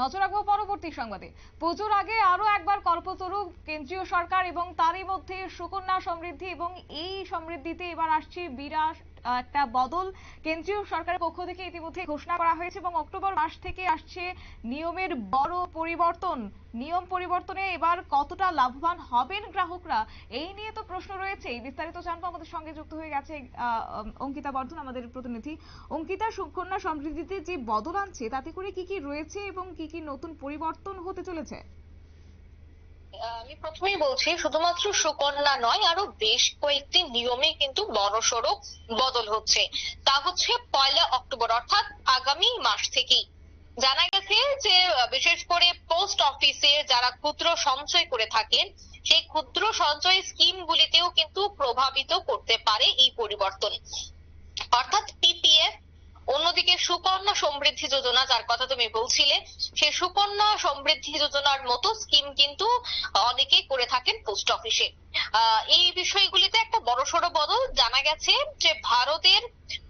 নজর রাখব পরবর্তী সংবাদে। পুজোর আগে আরও একবার কল্পতরু কেন্দ্রীয় সরকার এবং তারই মধ্যে সুকন্যা সমৃদ্ধি এবং এই সমৃদ্ধিতে এবার আসছে বিরাট একটা বদল কেন্দ্রীয় সরকারের পক্ষ থেকে ইতিমধ্যে ঘোষণা করা হয়েছে এবং অক্টোবর মাস থেকে আসছে নিয়মের বড় পরিবর্তন। নিয়ম পরিবর্তনে এবার কতটা লাভবান হবেন গ্রাহকরা? এই নিয়ে তো প্রশ্ন রয়েছে। বিস্তারিত জানব। আমাদের সঙ্গে যুক্ত হয়ে গেছে অঙ্কিতা বর্ধন, আমাদের প্রতিনিধি। অঙ্কিতা, সুকন্যা সমৃদ্ধিতে যে বদল আনছে, তাতে করে কি কি রয়েছে এবং কি কি নতুন পরিবর্তন হতে চলেছে? আমি প্রথমেই বলছি, শুধুমাত্র সুকন্যা নয়, আরও বেশ কয়েকটি নিয়মে কিন্তু বড়সড় বদল হচ্ছে। তা হচ্ছে পয়লা অক্টোবর, অর্থাৎ আগামী মাস থেকেই। জানা গেছে যে, বিশেষ করে পোস্ট অফিসে যারা ক্ষুদ্র সঞ্চয় করে থাকেন, সেই ক্ষুদ্র সঞ্চয় স্কিমগুলিতেও কিন্তু প্রভাবিত করতে পারে এই পরিবর্তন। অর্থাৎ পিপিএফ অন্যদিকে সুকন্যা সমৃদ্ধি যোজনা, যার কথা তুমি বলছিলে, সেই সুকন্যা সমৃদ্ধি যোজনার মতো স্কিম কিন্তু অনেকেই করে থাকেন পোস্ট অফিসে এই বিষয়গুলিতে একটা বড়সড় বদল জানা গেছে যে ভারতের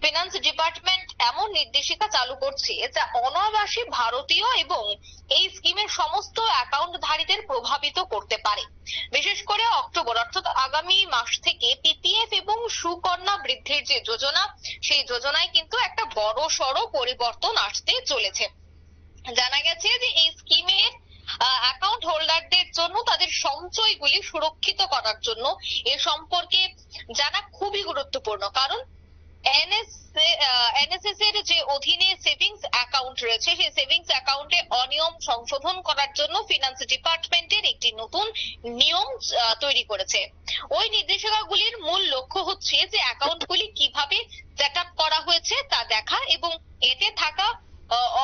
ফিনান্স ডিপার্টমেন্ট এমন নির্দেশিকা চালু করছে যা অনাবাসী ভারতীয় এবং এই স্কিমের সমস্ত অ্যাকাউন্টধারীদের প্রভাবিত করতে পারে। বিশেষ করে অক্টোবর, অর্থাৎ আগামী মাস থেকে পিপিএফ এবং সুকন্যা বৃদ্ধির যে যোজনা, সেই যোজনায় কিন্তু একটা বড় সড় পরিবর্তন আসতে চলেছে। জানা গেছে যে এই স্কিমের অ্যাকাউন্ট হোল্ডারদের জন্য তাদের সঞ্চয়গুলি সুরক্ষিত করার জন্য এ সম্পর্কে জানা খুবই গুরুত্বপূর্ণ। কারণ এনএসএস এর যে অধীনে সেভিংস অ্যাকাউন্ট রয়েছে, সেই সেভিংস অ্যাকাউন্টে অনিয়ম সংশোধন করার জন্য ফিনান্স ডিপার্টমেন্টের একটি নতুন নিয়ম তৈরি করেছে। ওই নির্দেশিকাগুলির মূল লক্ষ্য হচ্ছে যে অ্যাকাউন্টগুলি কীভাবে সেট করা হয়েছে তা দেখা এবং এতে থাকা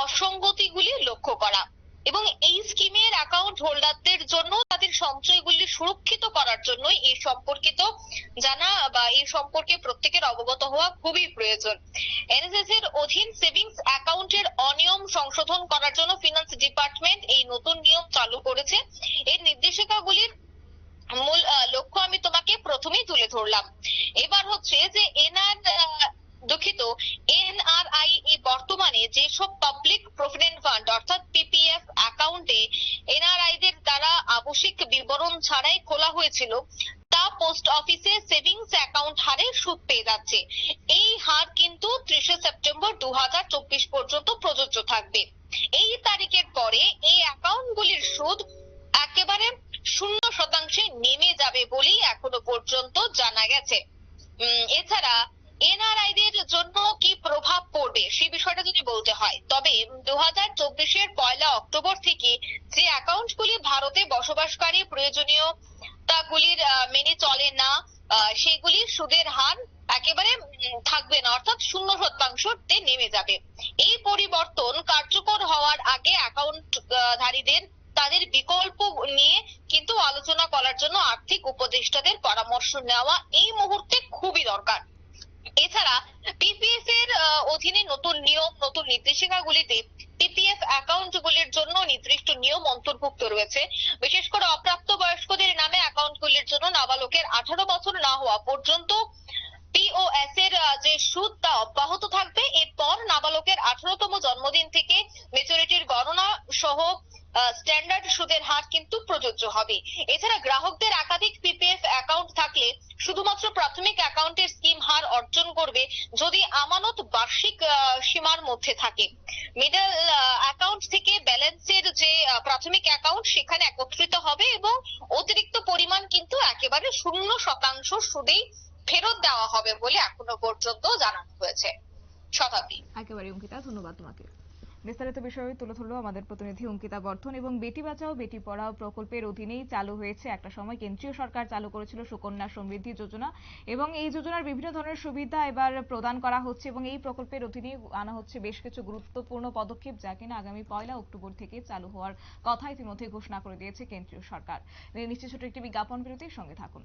অসঙ্গতিগুলি লক্ষ্য করা। এবং এই স্কিমের অ্যাকাউন্ট হোল্ডারদের জন্য তাদের সঞ্চয়গুলি সুরক্ষিত করার জন্য এই সম্পর্কিত জানা বা এই সম্পর্কে প্রত্যেকের অবগত হওয়া খুবই প্রয়োজন। এনএসএস এর অধীন সেভিংস অ্যাকাউন্টের অনিয়ম সংশোধন করার জন্য ফিনান্স ডিপার্টমেন্ট এই নতুন নিয়ম চালু করেছে। এই নির্দেশিকাগুলির মূল লক্ষ্য আমি তোমাকে প্রথমেই তুলে ধরলাম। এবার হচ্ছে যে এনআর দুঃখিত এনআরআই এই বর্তমানে যেসব পাবলিক প্রভিডেন্ট ফান্ড অর্থাৎ পিপিএফ অ্যাকাউন্টে এনআরআই দের দ্বারা আবশ্যিক বিবরণ ছাড়াই খোলা হয়েছিল, তা পোস্ট অফিসে সেভিংস অ্যাকাউন্ট হারে সুদ পেয়ে যাচ্ছে। এই হার কিন্তু ত্রিশে সেপ্টেম্বর দু পর্যন্ত প্রযোজ্য থাকবে। এই তারিখের পরে এই অ্যাকাউন্টগুলির সুদ একেবারে শূন্য শতাংশে নেমে যাবে বলেই এখনও পর্যন্ত জানা গেছে। এছাড়া এনআরআই দের জন্য কি প্রভাব পড়বে? বলতে হয়। তবে দু হাজার পয়লা অক্টোবর থেকে যে অ্যাকাউন্টগুলি ভারতে বসবাসকারী প্রয়োজনীয়তাগুলির মেনে চলে না সেগুলির সুদের হার একেবারে থাকবে না, অর্থাৎ শূন্য শতাংশতে নেমে যাবে। এই পরিবর্তন কার্যকর হওয়ার আগে অ্যাকাউন্ট ধারীদের তাদের বিকল্প নিয়ে কিন্তু আলোচনা করার জন্য আর্থিক উপদেষ্টাদের পরামর্শ নেওয়া এই মুহূর্তে খুবই দরকার। এছাড়া পিপিএফ এর অধীনে নতুন নিয়ম, নতুন নির্দেশিকাগুলিতে পিপিএফ অ্যাকাউন্ট গুলির জন্য নির্দিষ্ট নিয়ম অন্তর্ভুক্ত রয়েছে। বিশেষ করে অপ্রাপ্ত বয়স্কদের নামে অ্যাকাউন্ট গুলির জন্য নাবালকের আঠারো বছর না হওয়া পর্যন্ত পিওএস এর যে সুদ তা অব্যাহত থাকবে এরপর নাবালকের আঠারোতম জন্মদিন থেকে মেচুরিটির গণনা সহ স্ট্যান্ডার্ড সুদের হার কিন্তু প্রযোজ্য হবে এছাড়া গ্রাহকদের একাধিক পিপিএফ অ্যাকাউন্ট থাকলে শুধুমাত্র প্রাথমিক অ্যাকাউন্টের স্কিম হার অর্জন করবে যদি আমানত বার্ষিক আহ, সীমার মধ্যে থাকে মিডল অ্যাকাউন্ট থেকে ব্যালেন্সের যে আহ, প্রাথমিক অ্যাকাউন্ট সেখানে একত্রিত হবে এবং অতিরিক্ত পরিমাণ কিন্তু একেবারে শূন্য শতাংশ সুদেই ফেরত দেওয়া হবে বলে এখনও পর্যন্ত জানানো হয়েছে শতাব্দী। একেবারে অঙ্কিতা ধন্যবাদ তোমাকে। বিস্তারিত বিষয়ে তুলে ধরলো আমাদের প্রতিনিধি অঙ্কিতা বর্ধন এবং বেটি বাঁচাও বেটি পড়াও প্রকল্পের অধীনেই চালু হয়েছে। একটা সময় কেন্দ্রীয় সরকার চালু করেছিল সুকন্যা সমৃদ্ধি যোজনা এবং এই যোজনার বিভিন্ন ধরনের সুবিধা এবার প্রদান করা হচ্ছে এবং এই প্রকল্পের অধীনে আনা হচ্ছে বেশ কিছু গুরুত্বপূর্ণ পদক্ষেপ যা কিনা আগামী পয়লা অক্টোবর থেকে চালু হওয়ার কথা ইতিমধ্যে ঘোষণা করে দিয়েছে কেন্দ্রীয় সরকার। নিশ্চিত ছোট একটি বিজ্ঞাপন বিরতির সঙ্গে থাকুন।